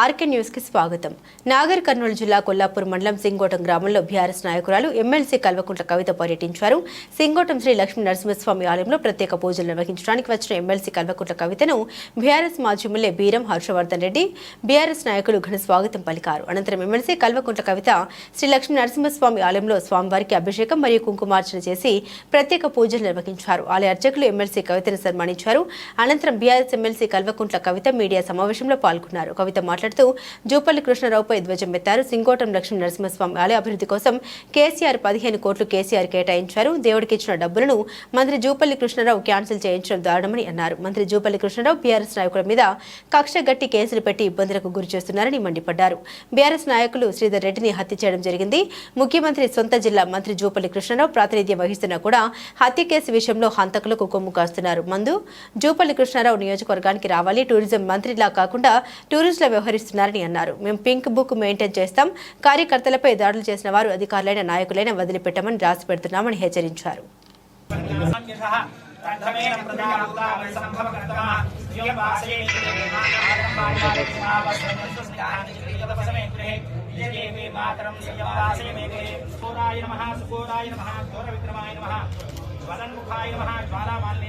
RK న్యూస్కి స్వాగతం. నాగర్ కర్నూలు జిల్లా కొల్లాపూర్ మండలం సింగోటం గ్రామంలో బీఆర్ఎస్ నాయకురాలు ఎమ్మెల్సీ కల్వకుంట్ల కవిత పర్యటించారు. సింగోటం శ్రీ లక్ష్మీ నరసింహస్వామి ఆలయంలో ప్రత్యేక పూజలు నిర్వహించడానికి వచ్చిన ఎమ్మెల్సీ కల్వకుంట్ల కవితను బీఆర్ఎస్ మాజీ ఎమ్మెల్యే బీరం హర్షవర్ధన్ రెడ్డి బీఆర్ఎస్ నాయకులు ఘన స్వాగతం పలికారు. అనంతరం ఎమ్మెల్సీ కల్వకుంట్ల కవిత శ్రీ లక్ష్మీ నరసింహస్వామి ఆలయంలో స్వామివారికి అభిషేకం మరియు కుంకుమార్చన చేసి ప్రత్యేక పూజలు నిర్వహించారు. ఆలయ అర్చకులు ఎమ్మెల్సీ కవితను సన్మానించారు. అనంతరం BRS MLC Kalvakuntla Kavitha media సమావేశంలో పాల్గొన్నారు. కవిత మాట్లాడుతూ జూపల్లి కృష్ణారావుపై ధ్వజం ఎత్తారు సింగోటం లక్ష్మీ నరసింహస్వామి ఆలయ అభివృద్ధి కోసం కేసీఆర్ పదిహేను కోట్లు కేసీఆర్ కేటాయించారు. దేవుడికి ఇచ్చిన డబ్బులను మంత్రి జూపల్లి కృష్ణారావు క్యాన్సిల్ చేయించడం దారుణమని అన్నారు. మంత్రి జూపల్లి కృష్ణారావు బీఆర్ఎస్ నాయకుల మీద కక్ష గట్టి కేసులు పెట్టి ఇబ్బందులకు గురి చేస్తున్నారని మండిపడ్డారు. బీఆర్ఎస్ నాయకులు శ్రీధర్ రెడ్డిని హత్య చేయడం జరిగింది. ముఖ్యమంత్రి సొంత జిల్లా మంత్రి జూపల్లి కృష్ణారావు ప్రాతినిధ్యం వహిస్తున్నా కూడా హత్య కేసు విషయంలో హంతకులకు కొమ్ము కాస్తున్నారు. మందు జూపల్లి కృష్ణారావు నియోజకవర్గానికి రావాలి. టూరిజం మంత్రిలా కాకుండా టూరిస్టుల వ్యవహారం వ్యవహరిస్తున్నారని అన్నారు. మేము పింక్ బుక్ మెయింటైన్ చేస్తాం. కార్యకర్తలపై దాడులు చేసిన వారు అధికారులైన నాయకులైన వదిలిపెట్టమని రాసి పెడుతున్నామని హెచ్చరించారు. వదన్ముఖాయ నమ జ్వాలామాల్య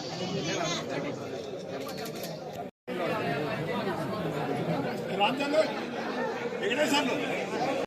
रामचंद्र इकडे सांगू